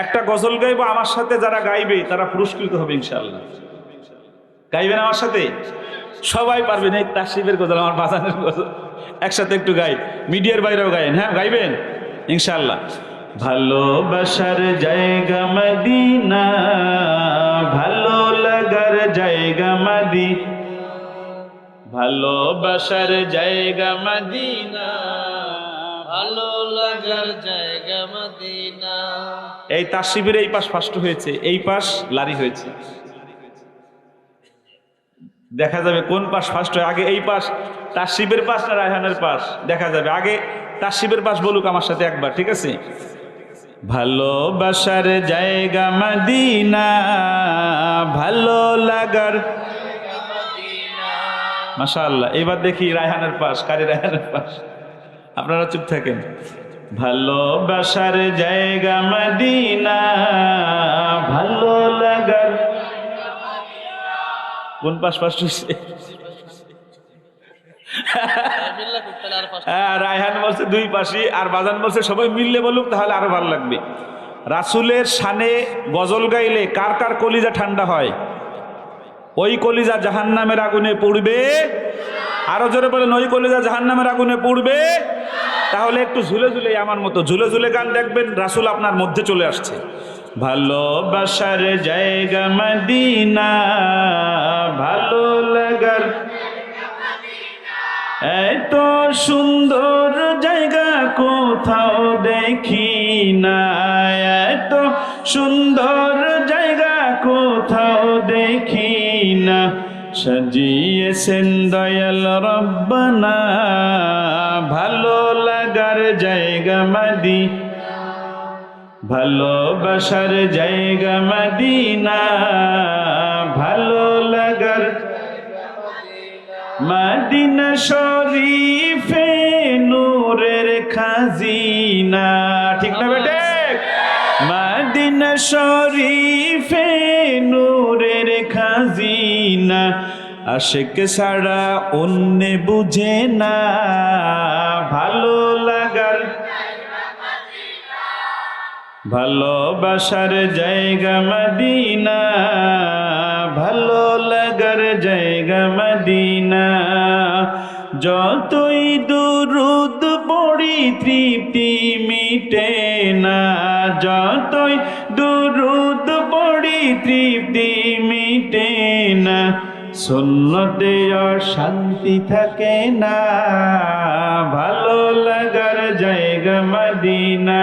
একটা গজল গাইবো, আমার সাথে যারা গাইবে, তারা পুরস্কৃত হবে ইনশাল্লাহ গাইবেন আমার সাথে? সবাই পারবেন, এই তাসিবের গজল, আমার বাজানের গজল। একসাথে একটু গাই, মিডিয়ার বাইরেও গাইন হ্যাঁ গাইবেন? ইনশাল্লাহ ভালোবাসার জায়গা মদিনা, ভালো লাগার জায়গা মাদি ভালোবাসার জায়গা মদিনা। ভালো লাগার জায়গা মদিনা। এই তাসিবের এই পাশ ফার্স্ট হয়েছে এই পাশ লারি হয়েছে। দেখা যাবে কোন পাশ ফার্স্ট হয় আগে এই পাশ তাসিবের পাশ না রায়হানের পাশ? দেখা যাবে আগে তাসিবের পাশ বলুক আমার সাথে একবার ঠিক আছে? ভালোবাসার জায়গা মদিনা ভালো লাগার মাশাআল্লাহ এবার দেখি রায়হানের পাশ কারি রায়হানের পাশ। আপনারা চুপ থাকেন। ভালোবাসার জায়গা মদিনা ভালো লাগার কোন পাশ পাশ পাঁচ হ্যাঁ রায়হান বলছে দুই পাশি আর বাজান বলছে সবাই মিললে বলুক তাহলে আরও ভালো লাগবে। রাসুলের শানে গজল গাইলে কার কার কলিজা ঠান্ডা হয়? ওই কলিজা জাহান্নামের আগুনে পড়বে। আরও জোরে বলেন ওই কলিজা জাহান্নামের আগুনে পড়বে। তাহলে একটু ঝুলে ঝুলে আমার মতো, ঝুলে ঝুলে গান দেখবেন, রাসুল আপনার মধ্যে চলে আসছে। ভালোবাসার জায়গা মদিনা, ভালো লাগার এত সুন্দর জায়গা কোথাও দেখি না এত সুন্দর জায়গা কোথাও দেখি না। সাজিয়েছেন দয়াল রব্বানা, ভালো জায়গা মাদি ভালোবাসার জায়গা মদিনা, ভালো লাগার মাদিনা শরীফে নূরের খাজিনা। ঠিক না বেটে? মাদিনা শরীফে নূরের খাজিনা। আশেক ছাড়া অন্য বুঝে না, ভালো লাগার ভালোবাসার জায়গা মদিনা, ভালো লাগার জায়গা মদিনা। যতই দুরুদ পড়ি তৃপ্তি মিটে না, যতই দুরুদ পড়ি তৃপ্তি মিটে না, সুন্নতে শান্তি থাকে না। ভালো লাগার জায়গা মদিনা।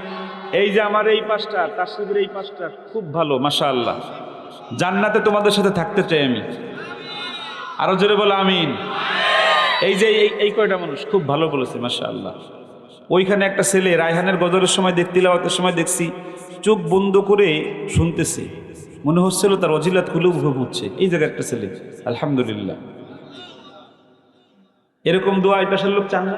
এই যে আমার এই পাঁচটা তাসিবের এই পাশটা, খুব ভালো, মাশাআল্লাহ। জান্নাতে তোমাদের সাথে থাকতে চাই আমি। আরও জোরে বলো, আমিন। এই যে এই কয়টা মানুষ, খুব ভালো বলেছে, মাশাআল্লাহ। ওইখানে একটা ছেলে, রায়হানের গজলের সময় দেখতে লাওয়াতের সময় দেখছি, চোখ বন্ধ করে শুনতেছে। মনে হচ্ছিল তার অজিলাত খুলে ঘুম হচ্ছে। এই জায়গায় একটা ছেলে, আলহামদুলিল্লাহ। এরকম দোয়া এই পাশের লোক চান না?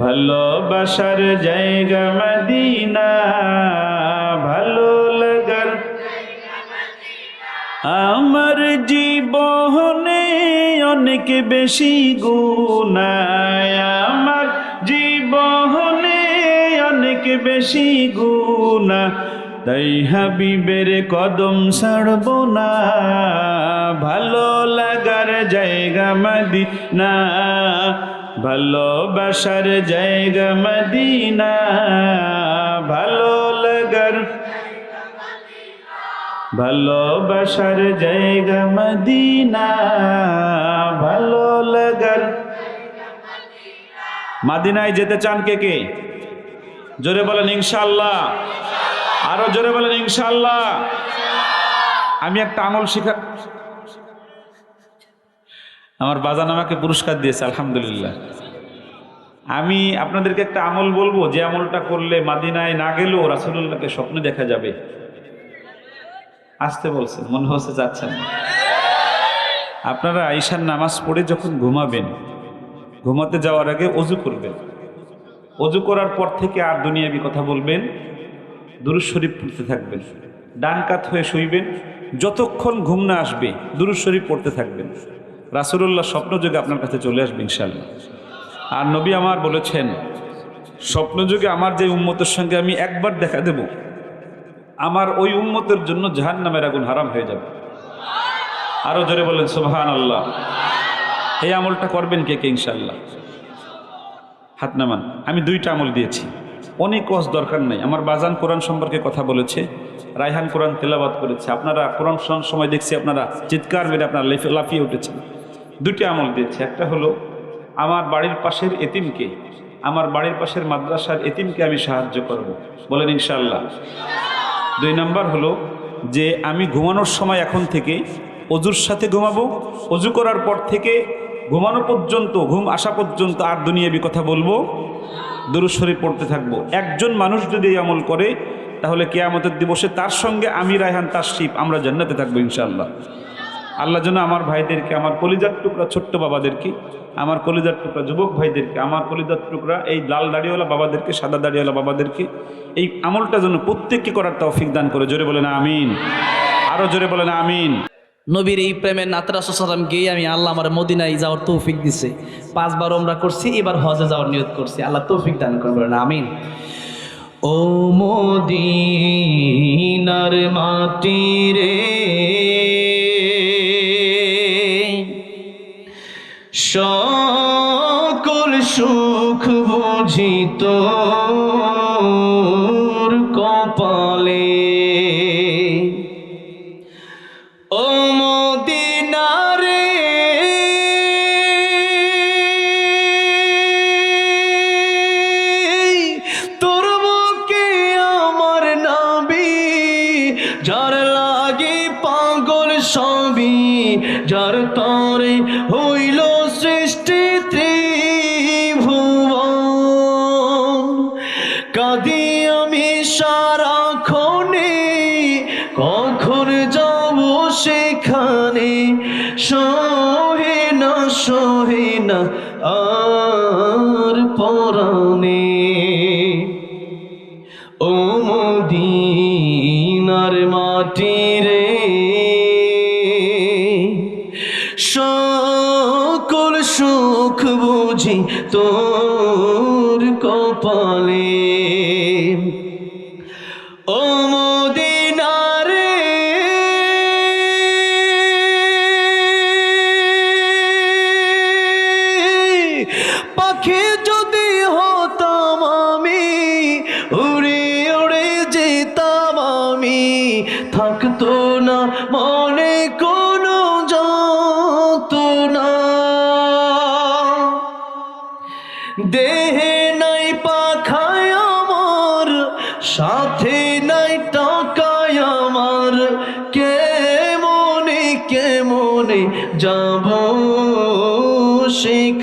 ভালোবাসার জায়গা মদিনা, ভালো লাগার আমার জীবনে অনেক বেশি গুণায় আমার জীবনে অনেক বেশি গুণা তাই হাবিবের কদম ছাড়ব না, ভালো লাগার জায়গা মদিনা। ভালোবাসার জায়গা মদিনা, ভালো লাগার ভালোবাসার জায়গা মদিনা, ভালো লাগার মাদিনায় যেতে চান কে কে? জোরে বলেন ইনশাআল্লাহ। আরও জোরে বলেন ইনশাআল্লাহ। আমি একটা আমল শিখা আমার বাজান আমাকে পুরস্কার দিয়েছে, আলহামদুলিল্লাহ। আমি আপনাদেরকে একটা আমল বলব, যে আমলটা করলে মাদিনায় না গেলেও রাসুল্লাহকে স্বপ্নে দেখা যাবে। আসতে বলছেন, মনে হচ্ছে যাচ্ছেন আপনারা ঈশান নামাজ পড়ে যখন ঘুমাবেন, ঘুমাতে যাওয়ার আগে অজু করবেন। অজু করার পর থেকে আর দুনিয়াবি কথা বলবেন দুরুজ শরীফ পড়তে থাকবেন। ডান কাত হয়ে শুইবেন, যতক্ষণ ঘুম না আসবে দুরুজ শরীফ পড়তে থাকবেন। রাসুলুল্লাহ স্বপ্নযোগে আপনার কাছে চলে আসবে ইনশাল্লাহ আর নবী আমার বলেছেন স্বপ্নযোগে আমার যে উম্মতের সঙ্গে আমি একবার দেখা দেব, আমার ওই উম্মতের জন্য জাহান নামের আগুন হারাম হয়ে যাবে। আরও জোরে বলেন সোহান আল্লাহ এই আমলটা করবেন কে কে ইনশাল্লাহ হাত নামান। আমি দুইটা আমল দিয়েছি। অনেক কস দরকার নাই। আমার বাজান কোরআন সম্পর্কে কথা বলেছে, রায়হান কোরআন তেলাবাদ করেছে। আপনারা কোরআন সময় দেখছি আপনারা চিৎকার মেরে আপনারা লেফে- লাফিয়ে উঠেছেন। দুটি আমল দিয়েছে। একটা হলো, আমার বাড়ির পাশের এতিমকে, আমার বাড়ির পাশের মাদ্রাসার এতিমকে আমি সাহায্য করব। বলেন ইনশাল্লাহ দুই নাম্বার হলো, যে আমি ঘুমানোর সময় এখন থেকে অজুর সাথে ঘুমাবো, অজু করার পর থেকে ঘুমানো পর্যন্ত, ঘুম আসা পর্যন্ত আর দুনিয়াবি কথা বলব, দুরুদ পড়তে থাকব। একজন মানুষ যদি এই আমল করে, তাহলে কেয়ামতের দিবসে তার সঙ্গে আমি, রায়হান তাশরিফ আমরা জান্নাতে থাকব ইনশাআল্লাহ। আল্লাহ যেন আমার ভাইদেরকে, আমার কলিজার টুকরা ছোট্ট বাবাদেরকে, আমার কলিজার টুকরা যুবক ভাইদেরকে, আমার কলিজার টুকরা এই লাল দাড়িওয়ালা বাবাদেরকে, সাদা দাড়িওয়ালা বাবাদেরকে, এই আমলটা যেন প্রত্যেককে করার তৌফিক দান করে। জোরে বলেন আমিন। আরও জোরে বলেন আমিন। নবীর এই প্রেমের নাতরাসালাম গিয়ে আমি আল্লাহ আমার মদিনায় যাওয়ার তৌফিক দিছে। পাঁচবার আমরা করছি, এবার হজে যাওয়ার নিয়ত করছি। আল্লাহ তৌফিক দান করবেন আমিন। ও মদিনার মাটি রে সকল সুখ বুঝিত কপালে। ও মদিনারে তোর মুখে আমার নাবি, যার লাগে পাগল সবই, যার তরে হইল আর পরাণে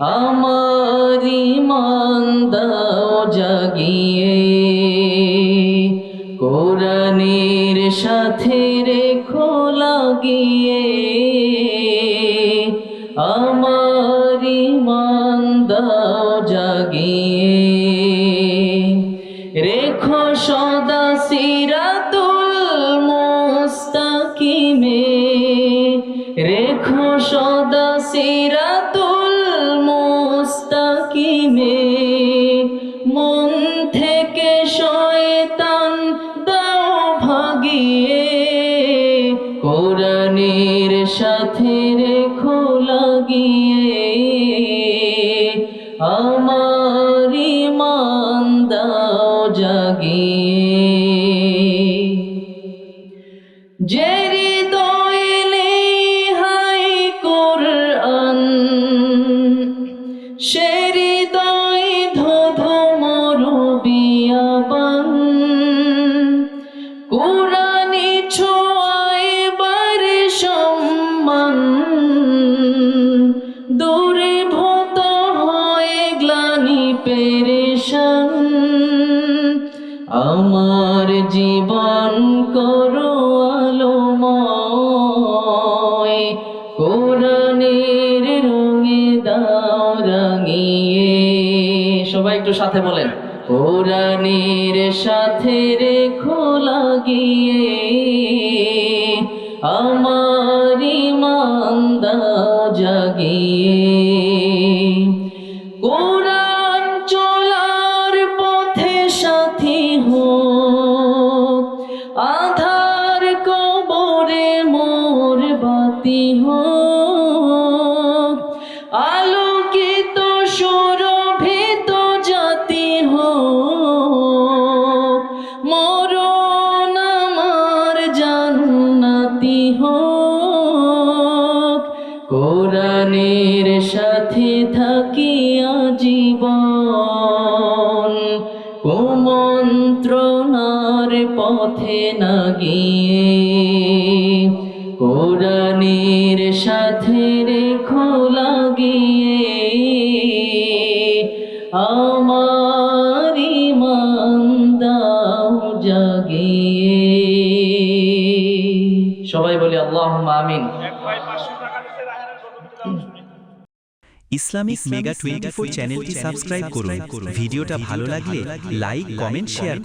আমার ইমান দাও আমার মান দাও জাগিয়ে সাথে বলেন কোরআনের সাথে খোলা লাগিয়ে পথে না গিয়ে কোরআনের সাথে রেখো লাগিয়ে আমার ইমান দাও জাগিয়ে। সবাই বলি আল্লাহ আমিন। ইসলামিক মেগা টোয়েন্টি ফোর চ্যানেলটি সাবস্ক্রাইব করুন। ভিডিওটা ভালো লাগলে লাইক, কমেন্ট, শেয়ার